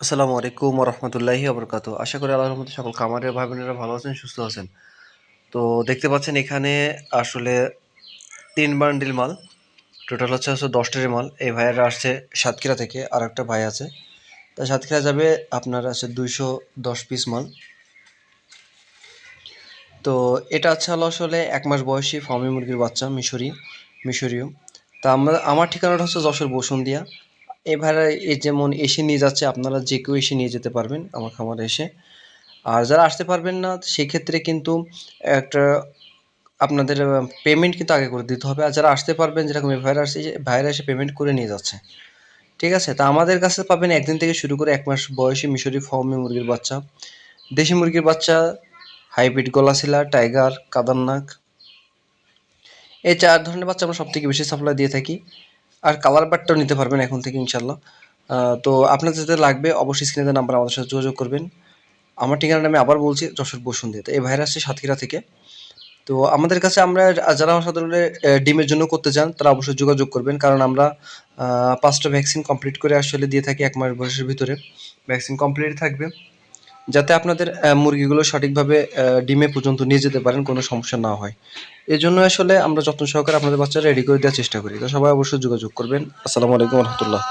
আসসালামু আলাইকুম রহমতুল্লাহি আবরকাত আশা করি আল্লাহর মধ্যে সকল খামারের ভাই বোনেরা ভালো আছেন, সুস্থ আছেন। তো দেখতে পাচ্ছেন এখানে আসলে তিন বান্ডিল মাল, টোটাল হচ্ছে হচ্ছে দশটার মাল। এই ভাইয়েরা আসছে সাতক্ষীরা থেকে আর একটা ভাই আছে। তা সাতক্ষীরা যাবে আপনার আছে দুইশো দশ পিস মাল। তো এটা আছে হলো আসলে এক মাস বয়সী ফার্মি মুরগির বাচ্চা মিশরি, মিশরীয়। তা আমরা, আমার ঠিকানাটা হচ্ছে যশোর বসুন্দিয়া এই এ যেমন এসে নিয়ে যাচ্ছে, আপনারা যে কেউ এসে নিয়ে যেতে পারবেন আমার খামারে এসে। আর যারা আসতে পারবেন না, সেক্ষেত্রে কিন্তু একটা আপনাদের পেমেন্ট কিন্তু আগে করে দিতে হবে। আর যারা আসতে পারবেন, যেরকম এই ভাইরা এসে পেমেন্ট করে নিয়ে যাচ্ছে। ঠিক আছে? তা আমাদের কাছে পাবেন একদিন থেকে শুরু করে এক মাস বয়সী মিশরি ফর্মে মুরগির বাচ্চা। দেশি মুরগির বাচ্চা, হাইব্রিড গলাশিলা, টাইগার কাদারনাক এই চার ধরনের বাচ্চা আমরা সব থেকে বেশি সাপ্লাই দিয়ে থাকি। আর কালার বাটটাও নিতে পারবেন এখন থেকে ইনশাল্লাহ তো আপনার যাদের লাগবে, অবশ্যই স্ক্রিনে নাম্বার আমাদের সাথে যোগাযোগ করবেন। আমার ঠিকানাটা আমি আবার বলছি, যশোর বসুন্ধে তো এই আসছে সাতক্ষীরা থেকে। তো আমাদের কাছে আমরা যারা সাধারণত ডিমের জন্য করতে চান, তারা অবশ্যই যোগাযোগ করবেন। কারণ আমরা পাঁচটা ভ্যাকসিন কমপ্লিট করে আসলে দিয়ে থাকি এক মাস বয়সের ভিতরে। ভ্যাকসিন কমপ্লিট থাকবে। যাতে আপনাদের মুরগিগুলো সঠিকভাবে ডিমে পর্যন্ত নিয়ে যেতে পারেন, কোনো সমস্যা না হয়। এই জন্য আসলে আমরা যত্ন সহকারে আপনাদের বাচ্চারা রেডি করে দেওয়ার চেষ্টা করি। তো সবাই অবশ্যই যোগাযোগ করবেন। আসসালামু আলাইকুম রহমতুল্লাহ।